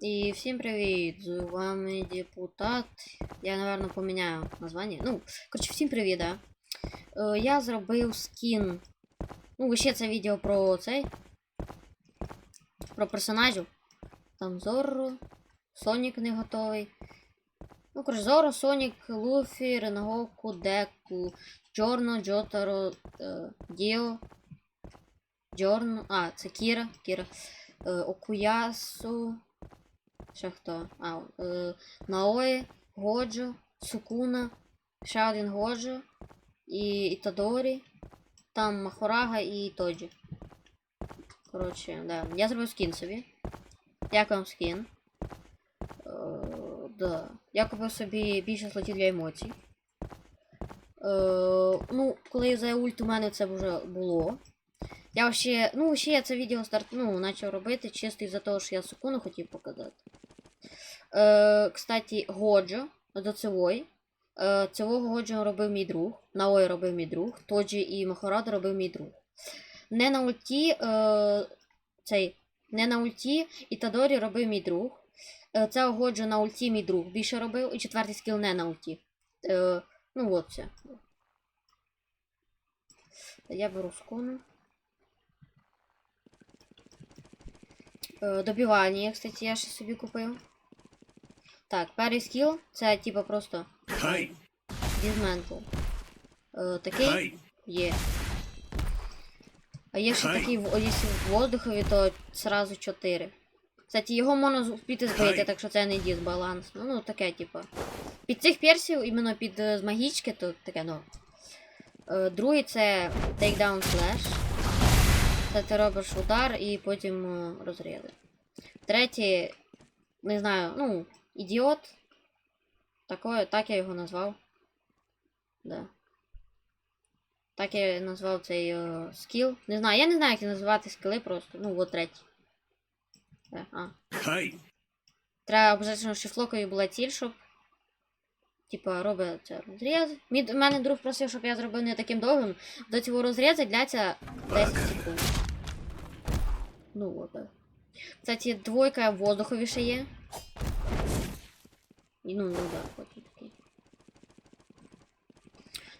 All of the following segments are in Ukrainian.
І всім привіт! З депутат. Я, напевно, поміняю названня. Ну, коротше, всім привіт, да. Е, я зробив скін. Ну, ще це відео про цей. Про персонажів. Там Зорро, Сонік не готовий. Ну, коротше, Зоро, Сонік, Луфі, Ренгоку, Деку, Джорно, Джотаро, е, Діо. Джорно. А, це Кіра. Кіра. Е, Окуясу. Ще хто? А, е, Наої, Годжо, Сукуна, ще один Годжо, і Ітадорі, там Махорага і Тоджі. Коротше, да. Я зробив скін собі. Як вам скін? Е, да. Я купив собі більше слотів для емоцій. Е, ну, коли я за ульт у мене це вже було. Я ще, ну, ще я це відео старт, ну, почав робити чисто із-за того, що я Сукуну хотів показати. Е, кстати, Годжо до цивої. Е, цього Годжо робив мій друг. Наої робив мій друг. Тоджі і Махорада робив мій друг. Не на ульті. Е, цей. Не на ульті і Тадорі робив мій друг. Е, це Годжо на ульті мій друг більше робив. І четвертий скіл не на ульті. Е, ну от це. Я беру скону. Е, добивання, кстати, я ще собі купив. Так, перший скіл це типа просто дізментл. Е, такий є. А якщо такий якщо в воздухові, то зразу 4. Кстати, його можна впіти збити, так що це не дисбаланс. Ну, ну таке, типа. Під цих персів, іменно під е, з магічки, то таке, ну. Е, другий це Takedown Flash. Це ти робиш удар і потім е, розряди. Третій, не знаю, ну ідіот. Такое, так я його назвав. Да. Так я назвав цей е, скіл. Не знаю, я не знаю, як називати скіли просто. Ну, от третій. Е, а. はい、Треба обов'язково, щоб флокою була ціль, щоб. Типа, робить це розріз. Мій, у мене друг просив, щоб я зробив не таким довгим. До цього розрізу дляться 10 секунд. Ну от. Кстати, двойка в воздухові ще є. І, ну, ну да, потім такий.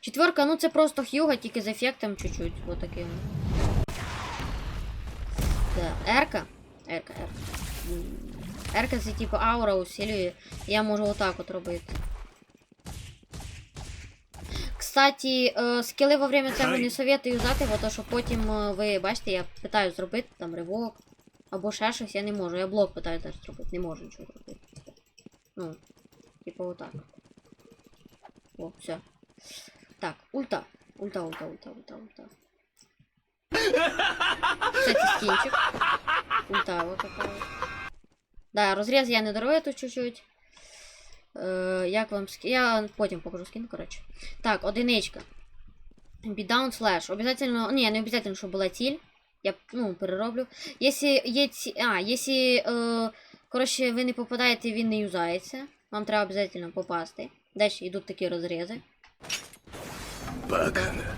Четверка, ну це просто х'юга, тільки з ефектом чуть-чуть. Вот таким. Да. Ерка. Ерка, ерка. Ерка це типу аура усилює. Я можу отак от робити. Кстати, е, скіли во время цього не советую юзати, бо то що потім е, ви бачите, я питаю зробити там ривок або ще щось, я не можу. Я блок питаю теж зробити, не можу нічого зробити. Ну, типу отак. О, все. Так, ульта. Ульта, ульта, ульта, ульта, ульта. Кстати, скинчик. Ульта вот такая. Да, розріз я не дарую тут чуть-чуть. Е, як вам ски... Я потім покажу скін, коротше. Так, одиничка. Beatdown slash. Обязательно. Ні, не обязательно, щоб була ціль. Я ну, перероблю. Якщо є. А, якщо. Е, Коротше, ви не попадаєте, він не юзається. Вам треба обов'язково попасти. Далі йдуть такі розрізи. Бакана.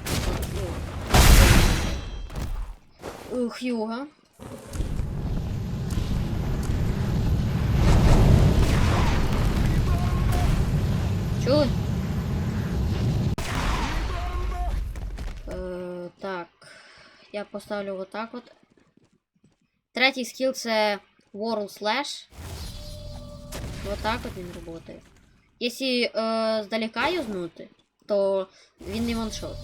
Ух, юга. Чули? Е, так. Я поставлю отак от. Третій скіл це. World Slash. Вот так от він працює. Якщо е, здалека юзнути, то він не ваншот.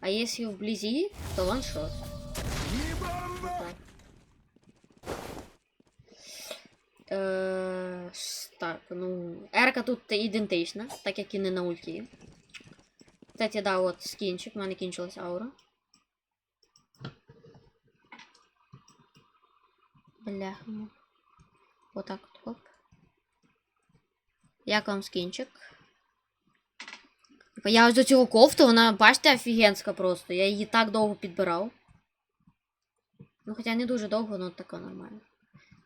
А если вблизи, то ваншот. Вот. Е, так, ну. Ерка тут ідентична, так як і не на ульті. Кстати, да, от скінчик, в мене кінчилась аура. Бля. ну. Отак от хоп. Як вам скінчик? Я ось до цього кофту, вона, бачите, офігенська просто. Я її так довго підбирав. Ну, хоча не дуже довго, але така нормально.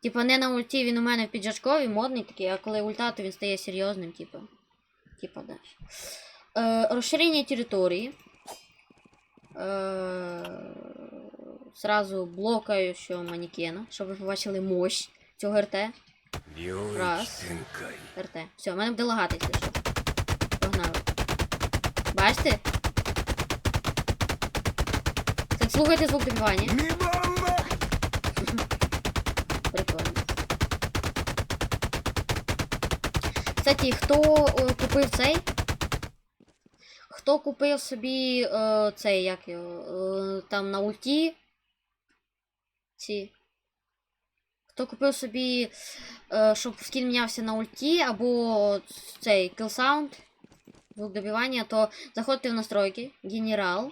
Типа, не на ульті він у мене в піджачкові, модний такий, а коли ульта, то він стає серйозним, типа. Типа, да. Е, розширення території. Е, Сразу блокаю, що манекена, щоб ви побачили мощь цього РТ. Раз. РТ. Все, в мене буде лагати, якщо що. Погнали. Бачите? Так, слухайте звук добивання. Прикольно. Кстати, хто о, купив цей? Хто купив собі о, цей, як його, о, там на ульті? Ці. Хто купив собі, е, щоб скін мінявся на ульті, або цей kill звук добивання, то заходьте в настройки, генерал,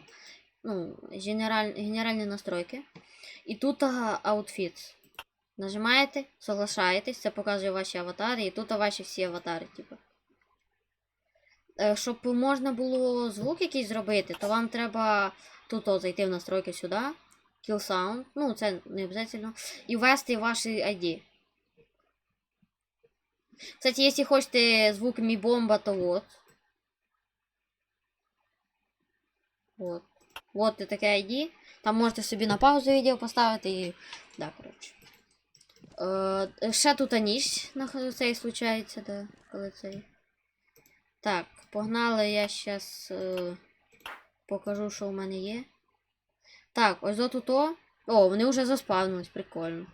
ну, генераль, генеральні настройки. І тут аутфіт. Нажимаєте, соглашаєтесь, це показує ваші аватари, і тут ваші всі аватари, типу. Е, Щоб можна було звук якийсь зробити, то вам треба тут зайти в настройки сюди. Kill Sound, ну це не обов'язково. І ввести ваші ID. Кстати, якщо хочете звук Mi Bomba, то вот. Вот. Вот і таке ID. Там можете собі на паузу відео поставити і. Да, коротше. Е, ще тут ніч на цей случається, да, коли цей. Так, погнали, я зараз е, покажу, що у мене є. Так, ось тут о. О, вони вже заспавнились, прикольно.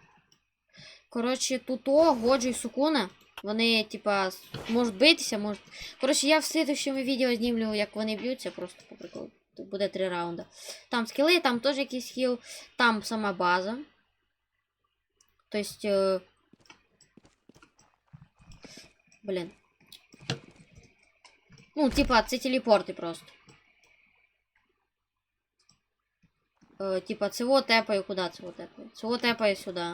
Коротше, тут о, Годжо і Сукуна. Вони, типа, можуть битися, можуть. Коротше, я в слідчому відео знімлю, як вони б'ються, просто по приколу. Буде три раунди. Там скіли, там теж якийсь хіл, там сама база. Тобто. Блін. Ну, типа, це телепорти просто. Е, типа, цього тепаю, куди цього тепаю? Цього тепаю сюди.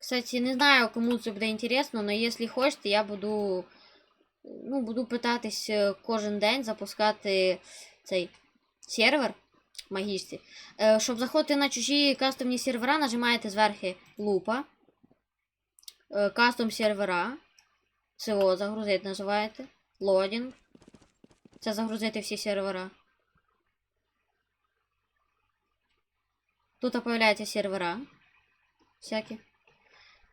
Кстати, не знаю, кому це буде інтересно, але якщо хочете, я буду. Ну, буду питатись е, кожен день запускати цей сервер магічці. Е, щоб заходити на чужі кастомні сервера, нажимаєте зверху лупа. Е, кастом сервера. Цього загрузити називаєте. Лодінг. Це загрузити всі сервера. Тут появляються сервера. Всякі.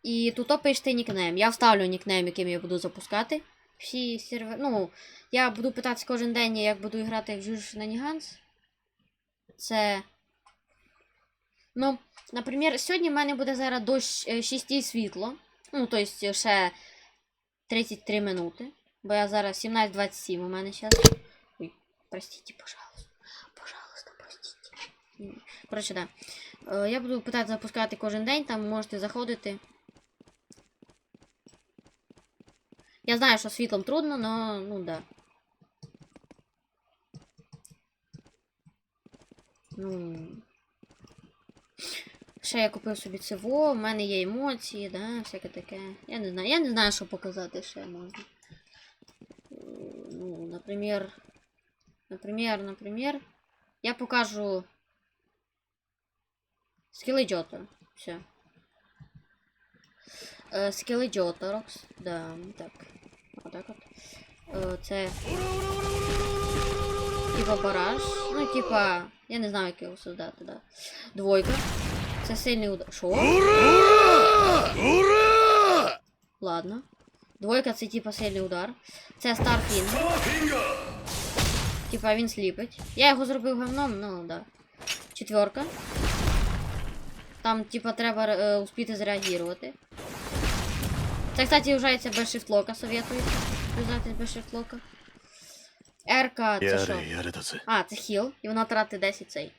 І тут пишете нікнейм. Я вставлю нікнейм, яким я буду запускати. Всі сервери. Ну, я буду питатися кожен день, як буду грати в Жуж на. Це. Ну, наприклад, сьогодні в мене буде зараз до 6 світло. Ну, тобто ще 33 минути. Бо я зараз 17.27 у мене зараз. Ой, простите, пожалуйста. Пожалуйста, простите. М, Коротше, да. Е, Я буду питати запускати кожен день, там можете заходити. Я знаю, що світлом трудно, но ну да. Ну. Ще я купив собі цево, в мене є емоції, да, всяке таке. Я не знаю. Я не знаю, що показати ще можна. Ну, наприклад. Наприклад, наприклад. Я покажу. Скилл идиота. Все. Э, скилл идиота, Рокс. Да, так. Вот так вот. Э, це... Типа бараж. Ну, типа... Я не знаю, як його создати, да. Двойка. Це сильный удар. Шо? Ура! Ура! Ладно. Двойка це типа сильний удар. Це Старфінг. Типа він сліпить. Я его зробив говном, ну да. Четверка. Там, типа, треба е, успіти зреагувати. Це, кстати, вважається без шифтлока, советується. Вважайтесь без шифтлока. Ерка, це? А, це хіл, і вона тратить 10 цей.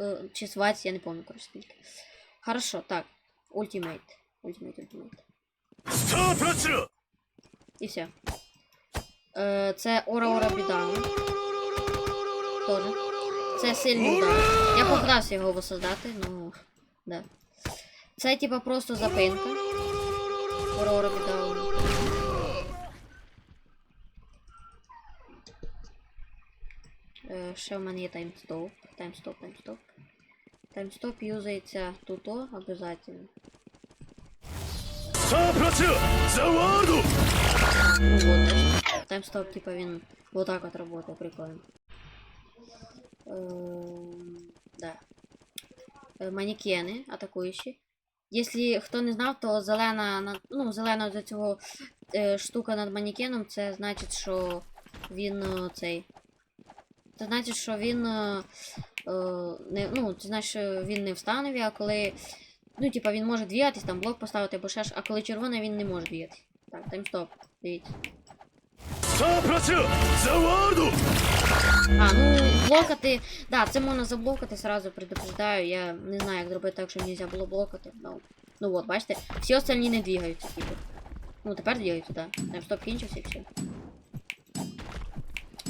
Е, чи 20, я не пам'ятаю, коротше скільки. Хорошо, так. Ультимейт. Ультимейт, ультимейт. І все. Е, це Ора Ора Бідана. Тоже. Це сильний удар. Я попитався його висоздати. Но... Да. Це типа просто запинка. Хорор Даун. Э, е, ще в мене є таймстоп. Таймстоп, таймстоп. Таймстоп юзається тут обов'язково. Таймстоп, типа він вот так от работает, прикольно. Эм, да е, манекени атакуючі. Якщо хто не знав, то зелена, ну, зелена до цього е, штука над манекеном, це значить, що він е, цей. Це значить, що він. Не, ну, це значить, що він не в станові, а коли. Ну, типа, він може двігатись, там блок поставити або ще ж, а коли червоний, він не може двігатись. Так, таймстоп. Дивіться. А, ну, блокати. Да, це можна заблокати, сразу предупреждаю. Я не знаю, як зробити так, щоб нельзя було блокати. Ну, ну от, бачите, всі остальні не двигаються, типу. Ну, тепер двигаються, да. Там стоп кінчився і все.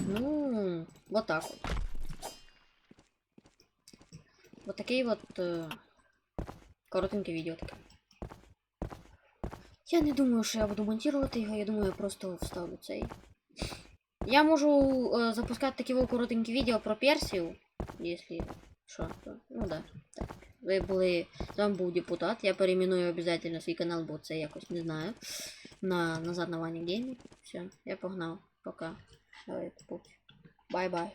Ну, вот так от. Вот такий от е, коротеньке відео таке. Я не думаю, що я буду монтувати його, я думаю, я просто вставлю цей. Я можу е, запускати такі коротенькі відео про Персію, якщо що, то, ну да. Так. Ви були. З вами був депутат. Я переименую обов'язково свій канал, бо це якось не знаю. На назад на Ваня Геймі. Все, я погнав. Пока. Давай. Бай-бай.